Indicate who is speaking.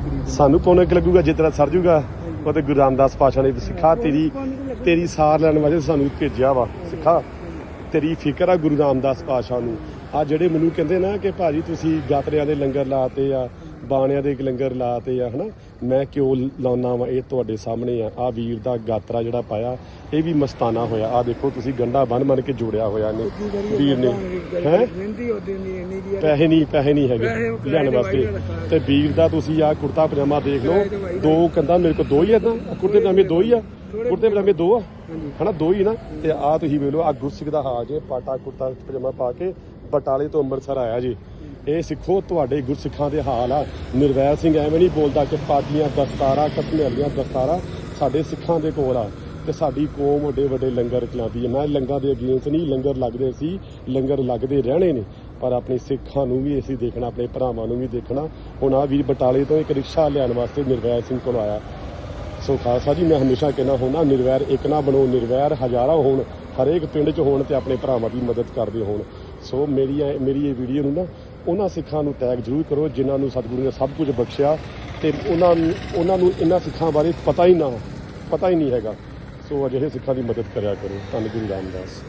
Speaker 1: ਦੇ
Speaker 2: ਸਾਨੂੰ ਪੁੰਨ ਕਿ ਲੱਗੂਗਾ? ਜੇ ਤੇਰਾ ਸਰ ਜੂਗਾ ਉਹ ਤੇ ਗੁਰੂ ਰਾਮਦਾਸ ਪਾਸ਼ਾ ਨੇ ਸਿੱਖਾ ਤੇਰੀ ਤੇਰੀ ਸਾਰ ਲੈਣ ਵਾਸਤੇ ਸਾਨੂੰ ਭੇਜਿਆ ਵਾ ਸਿੱਖਾ। ਤੇਰੀ ਫਿਕਰ ਆ ਗੁਰੂ ਰਾਮਦਾਸ ਪਾਸ਼ਾ ਨੂੰ। ਆ ਜਿਹੜੇ ਮੈਨੂੰ ਕਹਿੰਦੇ ਨਾ ਕਿ ਭਾਜੀ ਤੁਸੀਂ ਗਾਤਰਿਆਂ ਦੇ ਲੰਗਰ ਲਾਤੇ ਆ ਬਾਣਿਆਂ ਦੇ ਲੰਗਰ ਲਾਤੇ ਆ ਹਨਾ? ਮੈਂ ਕਿਉਂ ਲਾਉਣਾ ਵਾ? ਇਹ ਤੁਹਾਡੇ ਸਾਹਮਣੇ ਆ। ਆ ਵੀਰ ਦਾ ਗਾਤਰਾ ਜਿਹੜਾ ਪਾਇਆ ਇਹ ਵੀ ਮਸਤਾਨਾ ਹੋਇਆ। ਆ ਦੇਖੋ ਤੁਸੀਂ ਗੰਡਾ ਬੰਨ ਬੰਨ ਕੇ ਜੋੜਿਆ ਹੋਇਆ ਨੇ ਵੀਰ ਨੇ। ਹੈ? ਪੈਸੇ ਨਹੀਂ ਪੈਸੇ ਨਹੀਂ ਹੈਗੇ ਲੈਣ
Speaker 1: ਤੇ
Speaker 2: ਵਾਸਤੇ। ਤੇ ਵੀਰ ਦਾ ਤੁਸੀਂ ਆ ਕੁੜਤਾ ਪਜਾਮਾ ਦੇਖ ਲਓ।
Speaker 1: ਦਾ
Speaker 2: ਕੰਦਾ ਮੇਰੇ ਕੋਲ ਦੋ ਹੀ ਆ ਤਾਂ। ਕੁੜਤੇ ਪਜਾਮੇ ਦੋ ਹੀ ਆ। ਕੁੜਤੇ ਪਜਾਮੇ ਦੋ ਆ।
Speaker 1: ਹਾਂਜੀ।
Speaker 2: ਹਨਾ ਦੋ ਹੀ ਨਾ। ਤੇ ਆ ਤੁਸੀਂ ਵੇਖ ਲਓ ਆ ਗੁਰਸਿੱਖ ਦਾ ਹਾਲ ਜੇ ਪਾਟਾ ਕੁੜਤਾ ਪਜਾਮਾ ਪਾ ਕੇ ਬਟਾਲੇ ਤੋਂ ਅੰਮ੍ਰਿਤਸਰ ਆਇਆ ਜੀ। ਇਹ ਸਿੱਖੋ, ਤੁਹਾਡੇ ਗੁਰਸਿੱਖਾਂ ਦੇ ਹਾਲ ਆ। ਨਿਰਵੈਰ ਸਿੰਘ ਐਵੇਂ ਨਹੀਂ ਬੋਲਦਾ ਕਿ ਪਾਟੀਆਂ ਦਸਤਾਰਾਂ ਕਸਮੇਲੀਆਂ ਦਸਤਾਰਾਂ ਸਾਡੇ ਸਿੱਖਾਂ ਦੇ ਕੋਲ ਆ ਤੇ ਸਾਡੀ ਕੌਮ ਵੱਡੇ ਵੱਡੇ ਲੰਗਰ ਚਲਾਉਂਦੀ ਹੈ ਮੈਂ ਲੰਗਾਂ ਦੇ ਅਗੇਂਸਟ ਨਹੀਂ, ਲੰਗਰ ਲੱਗਦੇ ਸੀ, ਲੰਗਰ ਲੱਗਦੇ ਰਹਿਣੇ ਨੇ, ਪਰ ਆਪਣੇ ਸਿੱਖਾਂ ਨੂੰ ਵੀ ਅਸੀਂ ਦੇਖਣਾ, ਆਪਣੇ ਭਰਾਵਾਂ ਨੂੰ ਵੀ ਦੇਖਣਾ। ਹੁਣ ਆ ਵੀਰ ਬਟਾਲੇ ਤੋਂ ਇੱਕ ਰਿਕਸ਼ਾ ਲਿਆਉਣ ਵਾਸਤੇ ਨਿਰਵੈਰ ਸਿੰਘ ਕੋਲ ਆਇਆ। ਸੋ ਖਾਲਸਾ ਜੀ, ਮੈਂ ਹਮੇਸ਼ਾ ਕਹਿਣਾ ਹੁੰਦਾ, ਨਿਰਵੈਰ ਇੱਕ ਨਾ ਬਣੋ, ਨਿਰਵੈਰ ਹਜ਼ਾਰਾਂ ਹੋਣ, ਹਰੇਕ ਪਿੰਡ 'ਚ ਹੋਣ ਤੇ ਆਪਣੇ ਭਰਾਵਾਂ ਦੀ ਮਦਦ ਕਰਦੇ ਹੋਣ। ਸੋ ਮੇਰੀ ਇਹ- ਮੇਰੀ ਇਹ ਵੀਡੀਓ ਨੂੰ ਨਾ ਉਹਨਾਂ ਸਿੱਖਾਂ ਨੂੰ ਟੈਗ ਜ਼ਰੂਰ ਕਰੋ, ਜਿਨ੍ਹਾਂ ਨੂੰ ਸਤਿਗੁਰੂ ਨੇ ਸਭ ਕੁਝ ਬਖਸ਼ਿਆ ਤੇ ਉਹਨਾਂ ਨੂੰ ਉਹਨਾਂ ਨੂੰ ਇਹਨਾਂ ਸਿੱਖਾਂ ਬਾਰੇ ਪਤਾ ਹੀ ਨਾ ਪਤਾ ਹੀ ਨਹੀਂ ਹੈਗਾ। ਸੋ ਅਜਿਹੇ ਸਿੱਖਾਂ ਦੀ ਮਦਦ ਕਰਿਆ ਕਰੋ। ਧੰਨ ਗੁਰੂ ਰਾਮਦਾਸ।